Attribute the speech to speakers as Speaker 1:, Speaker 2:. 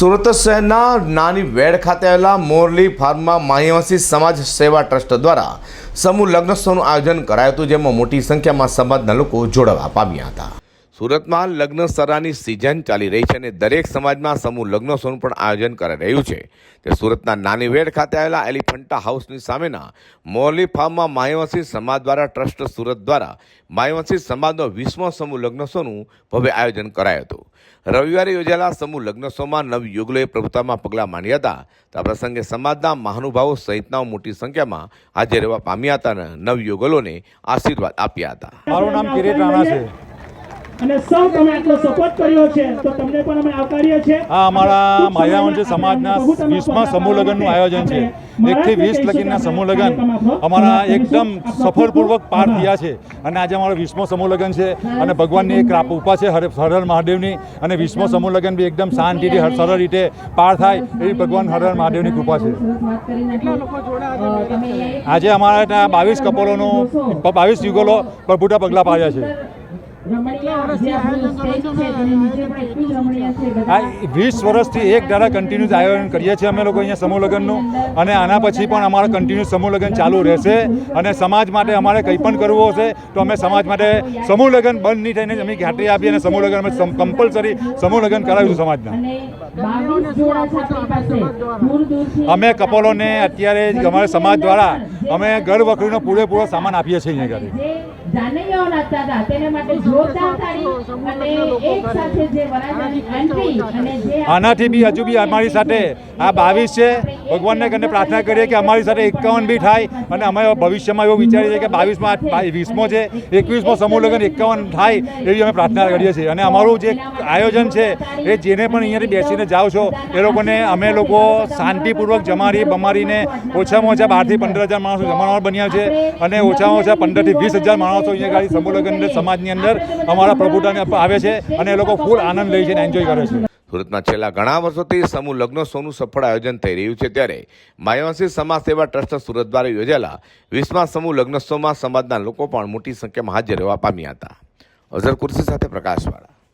Speaker 1: સુરત શહેરના નાની વેડ ખાતે આવેલા મોરલી ફાર્મમાં માહિવાસી સમાજ સેવા ટ્રસ્ટ દ્વારા સમૂહ લગ્નોત્સવનું આયોજન કરાયું હતું, જેમાં મોટી સંખ્યામાં સમાજના લોકો જોડાવા પામ્યા હતા. સુરતમાં લગ્ન સરાની સિઝન ચાલી રહી છે અને દરેક સમાજમાં સમૂહ લગ્નોત્સવનું પણ આયોજન કરાઈ રહ્યું છે. તે સુરતના નાની વેડ ખાતે આવેલા એલિફન્ટા હાઉસની સામેના મોરલી ફાર્મમાં માયવંશી સમાજ દ્વારા ટ્રસ્ટ સુરત દ્વારા માયવંશી સમાજનો વીસમો સમૂહ લગ્નોત્સવનું ભવ્ય આયોજન કરાયું હતું. રવિવારે યોજાયેલા સમૂહ લગ્નોત્સવમાં નવ યુગલોએ પ્રભુતામાં પગલાં માંડ્યા હતા. આ પ્રસંગે સમાજના મહાનુભાવો સહિતનાઓ મોટી સંખ્યામાં હાજર રહેવા પામ્યા હતા અને નવ યુગલોને આશીર્વાદ આપ્યા હતા.
Speaker 2: મારું નામ કિરીટ રાણા છે.
Speaker 3: અને સૌ તમે આટલો સપોર્ટ કર્યો છે તો તમને પણ અમે આવકારીએ છીએ.
Speaker 2: હા અમારા માયાવંશી સમાજના વીસમા સમૂહ લગ્નનું આયોજન છે. એકથી વીસ લગીનના સમૂહ લગ્ન અમારા એકદમ સફળપૂર્વક પાર થયા છે. અને આજે અમારો વીસમો સમૂહ લગ્ન છે અને ભગવાનની એક કૃપા ઉપા છે હર હરહર મહાદેવની. અને વીસમો સમૂહ લગ્ન બી એકદમ શાંતિથી હર- સરળ રીતે પાર થાય એવી ભગવાન હરહર મહાદેવની કૃપા છે. આજે અમારા ત્યાં બાવીસ કપલોનું બાવીસ યુગલો પ્રભુતા પગલાં પાડ્યા છે. વીસ વર્ષથી એક ધારા કન્ટિન્યુઝ આયોજન કરીએ છીએ અમે લોકો અહીંયા સમૂહ લગ્નનું અને આના પછી પણ અમારા કન્ટિન્યુ સમૂહ લગ્ન ચાલુ રહેશે. અને સમાજ માટે અમારે કંઈ પણ કરવું હશે તો અમે સમાજ માટે સમૂહ લગ્ન બંધ નહીં થઈને અમે ખાતરી આપી અને સમૂહ લગ્ન અમે કમ્પલસરી સમૂહ લગ્ન કરાવીશું સમાજના. અમે કપલોને અત્યારે અમારા સમાજ દ્વારા અમે ઘર વખરીનો પૂરેપૂરો સામાન આપીએ છીએ અહીંયા ઘરે આનાથી બી હજુ બી અમારી સાથે આ બાવીસ છે. ભગવાનને કરીને પ્રાર્થના કરીએ કે અમારી સાથે એકાવન બી થાય અને અમે ભવિષ્યમાં એવું વિચારીએ છીએ કે બાવીસમાં વીસમો છે, એકવીસમો સમૂહ લગ્ન એકાવન થાય એવી અમે પ્રાર્થના કરીએ છીએ. અને અમારું જે આયોજન છે, એ જેને પણ અહીંયાથી બેસીને જાઓ છો, એ લોકોને અમે લોકો શાંતિપૂર્વક જમાડી બમારીને ઓછામાં ઓછા બારથી પંદર હજાર માણસો જમાડવા બન્યા છે અને ઓછામાં ઓછા પંદરથી વીસ હજાર માણસો અહીંયા ગાડી સમૂહ લગ્ન સમાજની અંદર અમારા પ્રભુતાને આવે છે અને એ લોકો ફૂલ આનંદ લે છે અને એન્જોય કરે છે.
Speaker 1: સુરતમાં છેલ્લા ઘણા વર્ષોથી સમૂહ લગ્નોત્સવનું સફળ આયોજન થઈ રહ્યું છે ત્યારે માયાવાસી સમાજ સેવા ટ્રસ્ટ સુરત દ્વારા યોજાયેલા વીસમા સમૂહ લગ્નોત્સવમાં સમાજના લોકો પણ મોટી સંખ્યામાં હાજર રહેવા પામ્યા હતા. અઝર કુર્સી સાથે પ્રકાશવાળા.